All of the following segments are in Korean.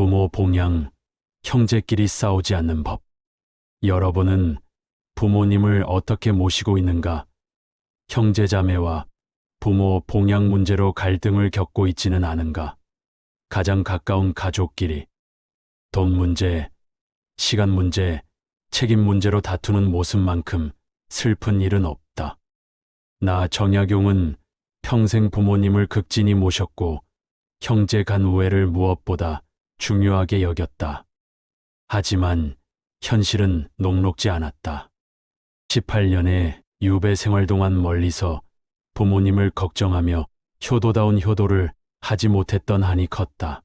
부모 봉양, 형제끼리 싸우지 않는 법. 여러분은 부모님을 어떻게 모시고 있는가? 형제자매와 부모 봉양 문제로 갈등을 겪고 있지는 않은가? 가장 가까운 가족끼리 돈 문제, 시간 문제, 책임 문제로 다투는 모습만큼 슬픈 일은 없다. 나 정약용은 평생 부모님을 극진히 모셨고 형제 간 우애를 무엇보다 중요하게 여겼다. 하지만 현실은 녹록지 않았다. 18년의 유배 생활 동안 멀리서 부모님을 걱정하며 효도다운 효도를 하지 못했던 한이 컸다.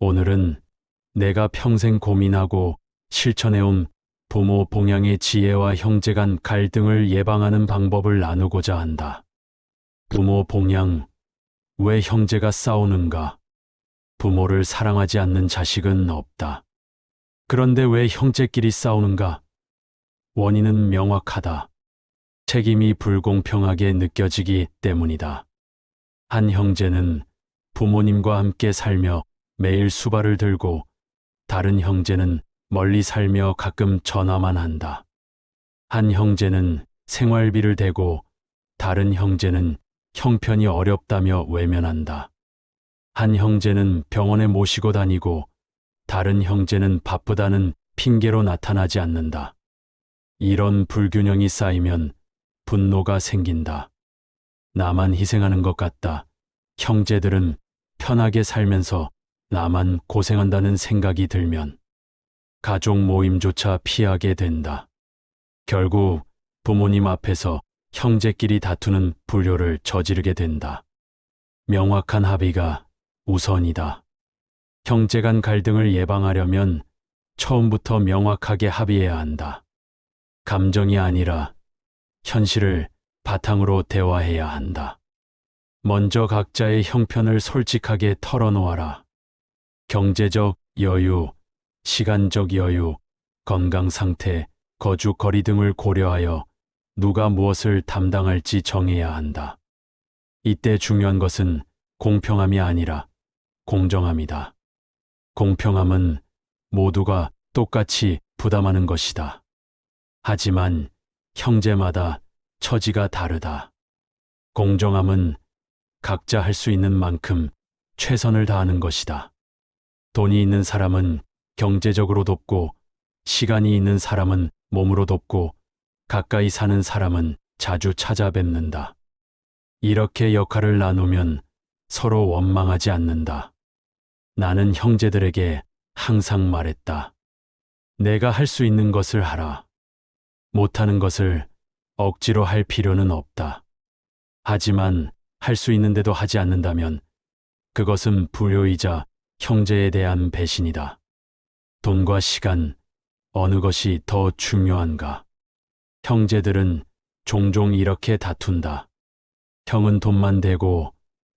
오늘은 내가 평생 고민하고 실천해온 부모 봉양의 지혜와 형제 간 갈등을 예방하는 방법을 나누고자 한다. 부모 봉양, 왜 형제가 싸우는가? 부모를 사랑하지 않는 자식은 없다. 그런데 왜 형제끼리 싸우는가? 원인은 명확하다. 책임이 불공평하게 느껴지기 때문이다. 한 형제는 부모님과 함께 살며 매일 수발을 들고 다른 형제는 멀리 살며 가끔 전화만 한다. 한 형제는 생활비를 대고 다른 형제는 형편이 어렵다며 외면한다. 한 형제는 병원에 모시고 다니고 다른 형제는 바쁘다는 핑계로 나타나지 않는다. 이런 불균형이 쌓이면 분노가 생긴다. 나만 희생하는 것 같다. 형제들은 편하게 살면서 나만 고생한다는 생각이 들면 가족 모임조차 피하게 된다. 결국 부모님 앞에서 형제끼리 다투는 불효를 저지르게 된다. 명확한 합의가 우선이다. 형제 간 갈등을 예방하려면 처음부터 명확하게 합의해야 한다. 감정이 아니라 현실을 바탕으로 대화해야 한다. 먼저 각자의 형편을 솔직하게 털어놓아라. 경제적 여유, 시간적 여유, 건강 상태, 거주 거리 등을 고려하여 누가 무엇을 담당할지 정해야 한다. 이때 중요한 것은 공평함이 아니라 공정함이다. 공평함은 모두가 똑같이 부담하는 것이다. 하지만 형제마다 처지가 다르다. 공정함은 각자 할 수 있는 만큼 최선을 다하는 것이다. 돈이 있는 사람은 경제적으로 돕고 시간이 있는 사람은 몸으로 돕고 가까이 사는 사람은 자주 찾아뵙는다. 이렇게 역할을 나누면 서로 원망하지 않는다. 나는 형제들에게 항상 말했다. 내가 할 수 있는 것을 하라. 못하는 것을 억지로 할 필요는 없다. 하지만 할 수 있는데도 하지 않는다면 그것은 불효이자 형제에 대한 배신이다. 돈과 시간, 어느 것이 더 중요한가? 형제들은 종종 이렇게 다툰다. 형은 돈만 대고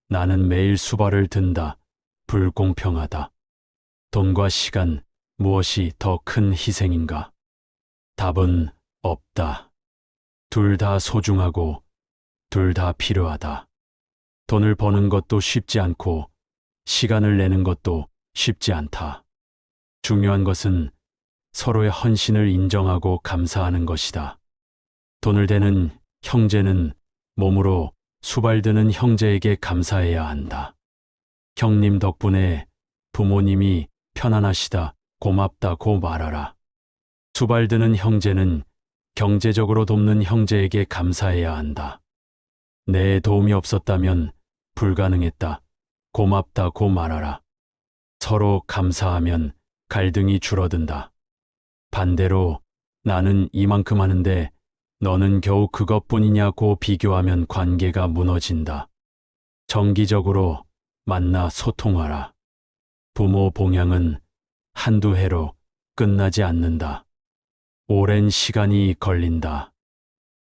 나는 매일 수발을 든다. 불공평하다. 돈과 시간, 무엇이 더 큰 희생인가? 답은 없다. 둘 다 소중하고 둘 다 필요하다. 돈을 버는 것도 쉽지 않고 시간을 내는 것도 쉽지 않다. 중요한 것은 서로의 헌신을 인정하고 감사하는 것이다. 돈을 대는 형제는 몸으로 수발드는 형제에게 감사해야 한다. 형님 덕분에 부모님이 편안하시다, 고맙다고 말하라. 수발드는 형제는 경제적으로 돕는 형제에게 감사해야 한다. 내 도움이 없었다면 불가능했다. 고맙다고 말하라. 서로 감사하면 갈등이 줄어든다. 반대로 나는 이만큼 하는데 너는 겨우 그것뿐이냐고 비교하면 관계가 무너진다. 정기적으로 만나 소통하라. 부모 봉양은 한두 해로 끝나지 않는다. 오랜 시간이 걸린다.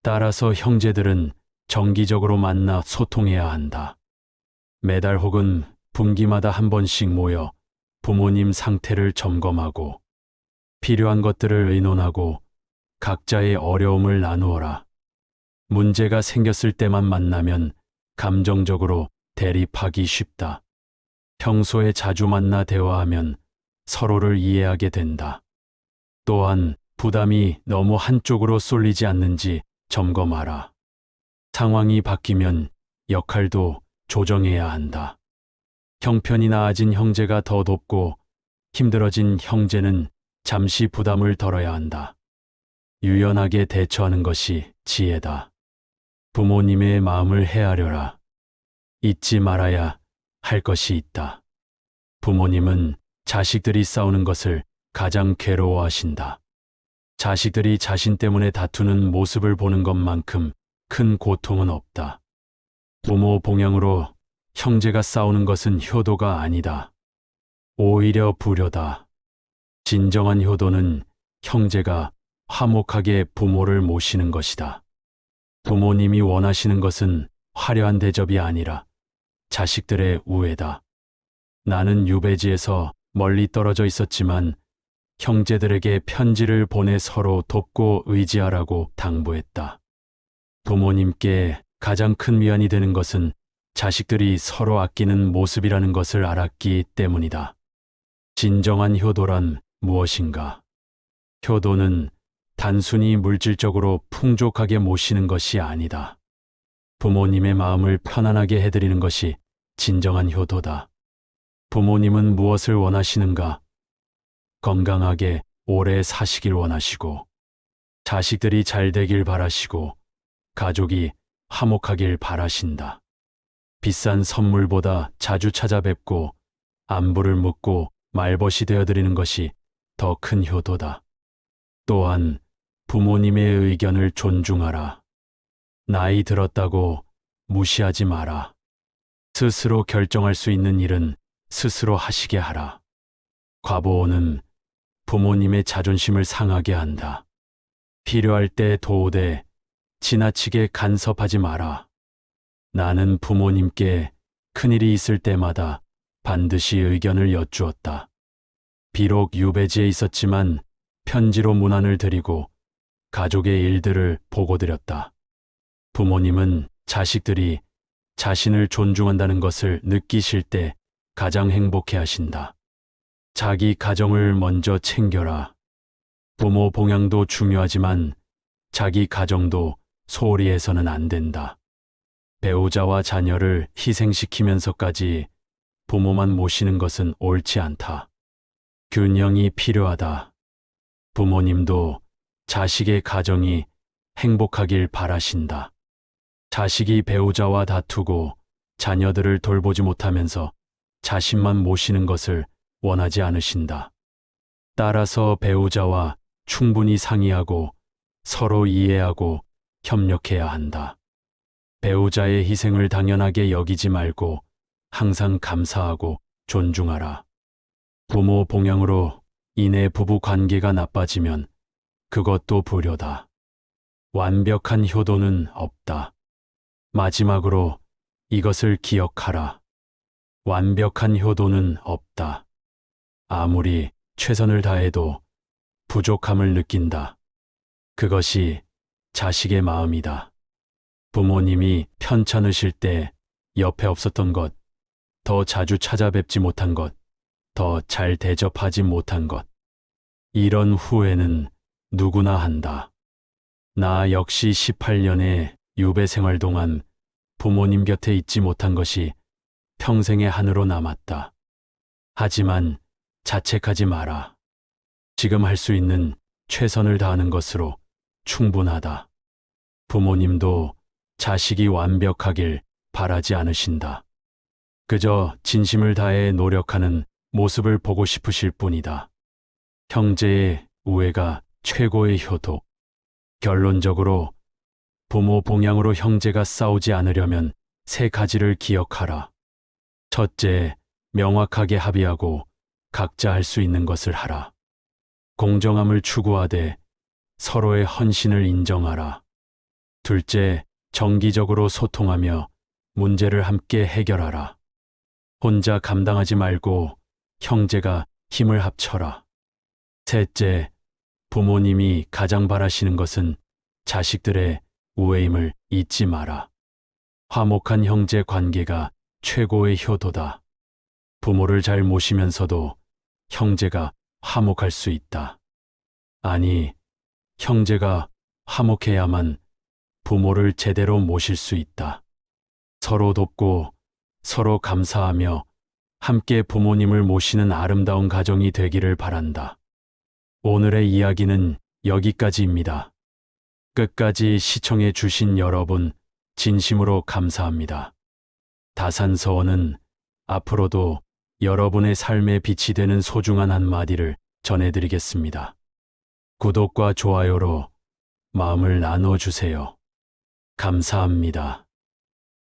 따라서 형제들은 정기적으로 만나 소통해야 한다. 매달 혹은 분기마다 한 번씩 모여 부모님 상태를 점검하고 필요한 것들을 의논하고 각자의 어려움을 나누어라. 문제가 생겼을 때만 만나면 감정적으로 대립하기 쉽다. 평소에 자주 만나 대화하면 서로를 이해하게 된다. 또한 부담이 너무 한쪽으로 쏠리지 않는지 점검하라. 상황이 바뀌면 역할도 조정해야 한다. 형편이 나아진 형제가 더 돕고 힘들어진 형제는 잠시 부담을 덜어야 한다. 유연하게 대처하는 것이 지혜다. 부모님의 마음을 헤아려라. 잊지 말아야 할 것이 있다. 부모님은 자식들이 싸우는 것을 가장 괴로워하신다. 자식들이 자신 때문에 다투는 모습을 보는 것만큼 큰 고통은 없다. 부모 봉양으로 형제가 싸우는 것은 효도가 아니다. 오히려 불효다. 진정한 효도는 형제가 화목하게 부모를 모시는 것이다. 부모님이 원하시는 것은 화려한 대접이 아니라 자식들의 우애다. 나는 유배지에서 멀리 떨어져 있었지만 형제들에게 편지를 보내 서로 돕고 의지하라고 당부했다. 부모님께 가장 큰 위안이 되는 것은 자식들이 서로 아끼는 모습이라는 것을 알았기 때문이다. 진정한 효도란 무엇인가? 효도는 단순히 물질적으로 풍족하게 모시는 것이 아니다. 부모님의 마음을 편안하게 해드리는 것이 진정한 효도다. 부모님은 무엇을 원하시는가? 건강하게 오래 사시길 원하시고, 자식들이 잘 되길 바라시고, 가족이 화목하길 바라신다. 비싼 선물보다 자주 찾아뵙고, 안부를 묻고 말벗이 되어드리는 것이 더 큰 효도다. 또한 부모님의 의견을 존중하라. 나이 들었다고 무시하지 마라. 스스로 결정할 수 있는 일은 스스로 하시게 하라. 과보호는 부모님의 자존심을 상하게 한다. 필요할 때 도우되 지나치게 간섭하지 마라. 나는 부모님께 큰일이 있을 때마다 반드시 의견을 여쭈었다. 비록 유배지에 있었지만 편지로 문안을 드리고 가족의 일들을 보고드렸다. 부모님은 자식들이 자신을 존중한다는 것을 느끼실 때 가장 행복해 하신다. 자기 가정을 먼저 챙겨라. 부모 봉양도 중요하지만 자기 가정도 소홀히 해서는 안 된다. 배우자와 자녀를 희생시키면서까지 부모만 모시는 것은 옳지 않다. 균형이 필요하다. 부모님도 자식의 가정이 행복하길 바라신다. 자식이 배우자와 다투고 자녀들을 돌보지 못하면서 자신만 모시는 것을 원하지 않으신다. 따라서 배우자와 충분히 상의하고 서로 이해하고 협력해야 한다. 배우자의 희생을 당연하게 여기지 말고 항상 감사하고 존중하라. 부모 봉양으로 인해 부부 관계가 나빠지면 그것도 불효다. 완벽한 효도는 없다. 마지막으로 이것을 기억하라. 완벽한 효도는 없다. 아무리 최선을 다해도 부족함을 느낀다. 그것이 자식의 마음이다. 부모님이 편찮으실 때 옆에 없었던 것, 더 자주 찾아뵙지 못한 것, 더 잘 대접하지 못한 것. 이런 후회는 누구나 한다. 나 역시 18년의 유배 생활 동안 부모님 곁에 있지 못한 것이 평생의 한으로 남았다. 하지만 자책하지 마라. 지금 할 수 있는 최선을 다하는 것으로 충분하다. 부모님도 자식이 완벽하길 바라지 않으신다. 그저 진심을 다해 노력하는 모습을 보고 싶으실 뿐이다. 형제의 우애가 최고의 효도. 결론적으로 부모 봉양으로 형제가 싸우지 않으려면 세 가지를 기억하라. 첫째, 명확하게 합의하고 각자 할 수 있는 것을 하라. 공정함을 추구하되 서로의 헌신을 인정하라. 둘째, 정기적으로 소통하며 문제를 함께 해결하라. 혼자 감당하지 말고 형제가 힘을 합쳐라. 셋째, 부모님이 가장 바라시는 것은 자식들의 우애임을 잊지 마라. 화목한 형제 관계가 최고의 효도다. 부모를 잘 모시면서도 형제가 화목할 수 있다. 아니, 형제가 화목해야만 부모를 제대로 모실 수 있다. 서로 돕고 서로 감사하며 함께 부모님을 모시는 아름다운 가정이 되기를 바란다. 오늘의 이야기는 여기까지입니다. 끝까지 시청해 주신 여러분 진심으로 감사합니다. 다산서원은 앞으로도 여러분의 삶에 빛이 되는 소중한 한마디를 전해드리겠습니다. 구독과 좋아요로 마음을 나눠주세요. 감사합니다.